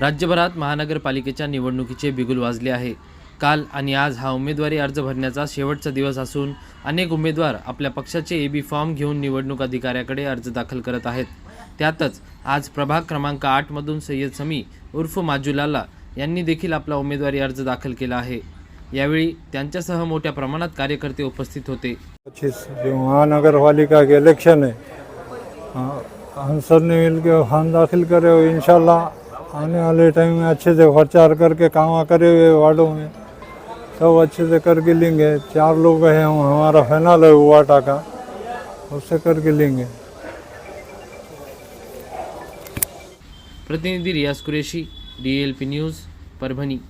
राज्यभरात महानगरपालिकेच्या निवडणुकीचे बिगुल वाजले आहे. काल आणि आज हा उमेदवारी अर्ज भरण्याचा शेवटचा दिवस असून अनेक उमेदवार आपल्या पक्षाचे ए बी फॉर्म घेऊन निवडणूक अधिकाऱ्याकडे अर्ज दाखल करत आहेत. त्यातच आज प्रभाग क्रमांक आठमधून सय्यद समी उर्फ माजुलाला यांनी देखील आपला उमेदवारी अर्ज दाखल केला आहे. यावेळी त्यांच्यासह मोठ्या प्रमाणात कार्यकर्ते उपस्थित होते. महानगरपालिका के इलेक्शन है हम सब ने मिल के फॉर्म दाखिल करे इंशाल्लाह आने वाले टाइम में अच्छे से खर्चा करके काम करे हुए वार्डों में। सब अच्छे से करके लेंगे। चार लोग हैं हम हमारा फैनल है वाटा का। उससे करके लेंगे। प्रतिनिधि Riyaz Qureshi D L P news, Parbhani.